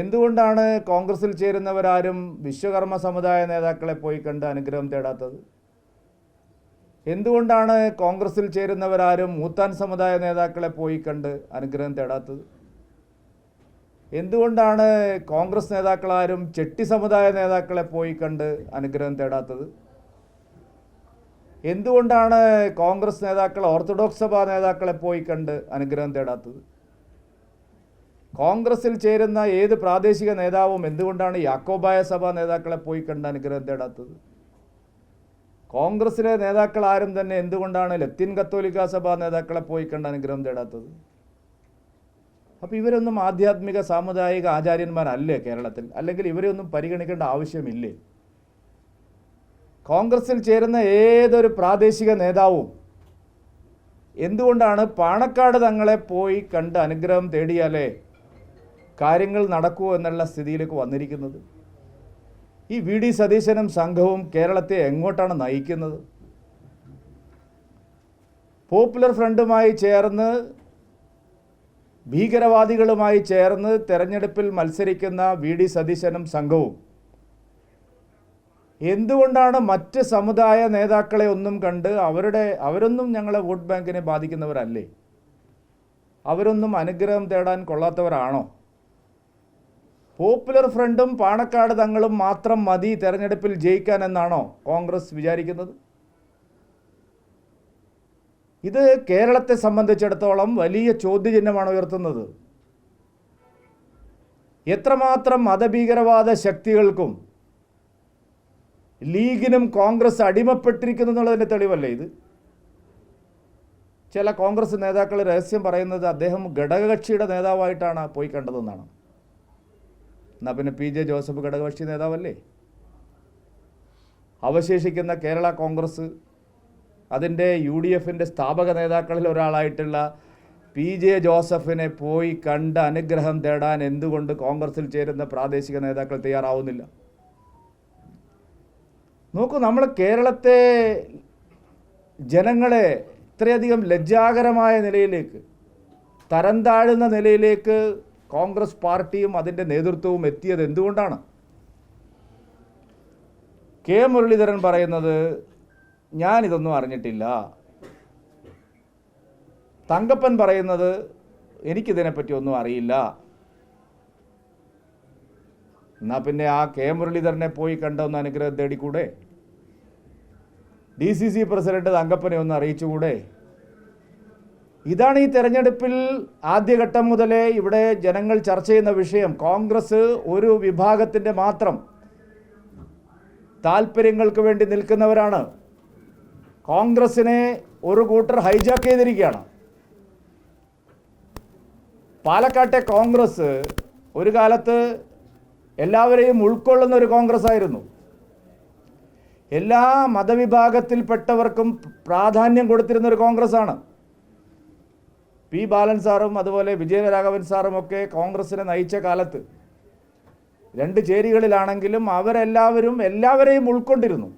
എന്തുകൊണ്ടാണ് കോൺഗ്രസിൽ ചേരുന്നവരാരും വിശ്വകർമ്മ സമുദായ നേതാക്കളെ പോയി കണ്ട് അനുഗ്രഹം തേടാത്തത്? എന്തുകൊണ്ടാണ് കോൺഗ്രസിൽ ചേരുന്നവരാരും മൂത്താൻ സമുദായ നേതാക്കളെ പോയി കണ്ട് അനുഗ്രഹം തേടാത്തത്? എന്തുകൊണ്ടാണ് കോൺഗ്രസ് നേതാക്കളാരും ചെട്ടി സമുദായ നേതാക്കളെ പോയി കണ്ട് അനുഗ്രഹം തേടാത്തത്? എന്തുകൊണ്ടാണ് കോൺഗ്രസ് നേതാക്കൾ ഓർത്തഡോക്സ് സഭാ നേതാക്കളെ പോയി കണ്ട് അനുഗ്രഹം തേടാത്തത്? കോൺഗ്രസിൽ ചേരുന്ന ഏത് പ്രാദേശിക നേതാവും എന്തുകൊണ്ടാണ് യാക്കോബായ സഭാ നേതാക്കളെ പോയി കണ്ട് അനുഗ്രഹം തേടാത്തത്? കോൺഗ്രസിലെ നേതാക്കൾ ആരും തന്നെ എന്തുകൊണ്ടാണ് ലത്തീൻ കത്തോലിക്ക സഭാ നേതാക്കളെ പോയി കണ്ട് അനുഗ്രഹം തേടാത്തത്? അപ്പോൾ ഇവരൊന്നും ആധ്യാത്മിക സാമുദായിക ആചാര്യന്മാരല്ലേ കേരളത്തിൽ? അല്ലെങ്കിൽ ഇവരെ ഒന്നും പരിഗണിക്കേണ്ട ആവശ്യമില്ലേ? കോൺഗ്രസിൽ ചേരുന്ന ഏതൊരു പ്രാദേശിക നേതാവും എന്തുകൊണ്ടാണ് പാണക്കാട് തങ്ങളെ പോയി കണ്ട് അനുഗ്രഹം തേടിയാലേ? കാര്യങ്ങൾ നടക്കുമോ എന്നുള്ള സ്ഥിതിയിലേക്ക് വന്നിരിക്കുന്നത്? ഈ വി ഡി സതീശനും സംഘവും കേരളത്തെ എങ്ങോട്ടാണ് നയിക്കുന്നത്? പോപ്പുലർ ഫ്രണ്ടുമായി ചേർന്ന് ഭീകരവാദികളുമായി ചേർന്ന് തെരഞ്ഞെടുപ്പിൽ മത്സരിക്കുന്ന വി ഡി സതീശനും സംഘവും എന്തുകൊണ്ടാണ് മറ്റ് സമുദായ നേതാക്കളെ ഒന്നും കണ്ട് അവരുടെ അവരൊന്നും ഞങ്ങളെ വോട്ട് ബാങ്കിനെ ബാധിക്കുന്നവരല്ലേ? അവരൊന്നും അനുഗ്രഹം തേടാൻ കൊള്ളാത്തവരാണോ? പോപ്പുലർ ഫ്രണ്ടും പാണക്കാട് തങ്ങളും മാത്രം മതി തെരഞ്ഞെടുപ്പിൽ ജയിക്കാൻ എന്നാണോ കോൺഗ്രസ് വിചാരിക്കുന്നത്? ഇത് കേരളത്തെ സംബന്ധിച്ചിടത്തോളം വലിയ ചോദ്യചിഹ്നമാണ് ഉയർത്തുന്നത്. എത്രമാത്രം മതഭീകരവാദ ശക്തികൾക്കും ലീഗിനും കോൺഗ്രസ് അടിമപ്പെട്ടിരിക്കുന്നു എന്നുള്ളതിന്റെ തെളിവല്ലേ ഇത്? ചില കോൺഗ്രസ് നേതാക്കൾ രഹസ്യം പറയുന്നത് അദ്ദേഹം ഘടകകക്ഷിയുടെ നേതാവായിട്ടാണ് പോയി കണ്ടതെന്നാണ്. എന്നാൽ പിന്നെ പി ജെ ജോസഫ് ഘടകകക്ഷി നേതാവല്ലേ? അവശേഷിക്കുന്ന കേരള കോൺഗ്രസ് അതിന്റെ യു ഡി എഫിന്റെ സ്ഥാപക നേതാക്കളിൽ ഒരാളായിട്ടുള്ള പി ജെ ജോസഫിനെ പോയി കണ്ട് അനുഗ്രഹം തേടാൻ എന്തുകൊണ്ട് കോൺഗ്രസിൽ ചേരുന്ന പ്രാദേശിക നേതാക്കൾ തയ്യാറാവുന്നില്ല? നോക്കൂ നമ്മൾ കേരളത്തെ ജനങ്ങളെ ഇത്രയധികം ലജ്ജാകരമായ നിലയിലേക്ക് തരം താഴുന്ന നിലയിലേക്ക് കോൺഗ്രസ് പാർട്ടിയും അതിന്റെ നേതൃത്വവും എത്തിയത് എന്തുകൊണ്ടാണ്? കെ മുരളീധരൻ പറയുന്നത് ഞാനിതൊന്നും അറിഞ്ഞിട്ടില്ല. തങ്കപ്പൻ പറയുന്നത് എനിക്കിതിനെപ്പറ്റി ഒന്നും അറിയില്ല. എന്നാൽ പിന്നെ ആ കെ മുരളീധരനെ പോയി കണ്ടൊന്ന് അനുഗ്രഹം തേടിക്കൂടെ? ഡി സി സി പ്രസിഡന്റ് തങ്കപ്പനെ ഒന്ന് അറിയിച്ചുകൂടെ? ഇതാണ് ഈ തെരഞ്ഞെടുപ്പിൽ ആദ്യഘട്ടം മുതലേ ഇവിടെ ജനങ്ങൾ ചർച്ച ചെയ്യുന്ന വിഷയം. കോൺഗ്രസ് ഒരു വിഭാഗത്തിന്റെ മാത്രം താല്പര്യങ്ങൾക്ക് വേണ്ടി നിൽക്കുന്നവരാണ്. കോൺഗ്രസിനെ ഒരു കൂട്ടർ ഹൈജാക്ക് ചെയ്തിരിക്കുകയാണ്. പാലക്കാട്ടെ കോൺഗ്രസ് ഒരു കാലത്ത് എല്ലാവരെയും ഉൾക്കൊള്ളുന്ന ഒരു കോൺഗ്രസ് ആയിരുന്നു എല്ലാ മതവിഭാഗത്തിൽപ്പെട്ടവർക്കും പ്രാധാന്യം കൊടുത്തിരുന്ന ഒരു കോൺഗ്രസ് ആണ് പി ബാലൻ സാറും അതുപോലെ വിജയരാഘവൻ സാറും ഒക്കെ കോൺഗ്രസിനെ നയിച്ച കാലത്ത് രണ്ട് ചേരികളിലാണെങ്കിലും അവരെല്ലാവരും എല്ലാവരെയും ഉൾക്കൊണ്ടിരുന്നു.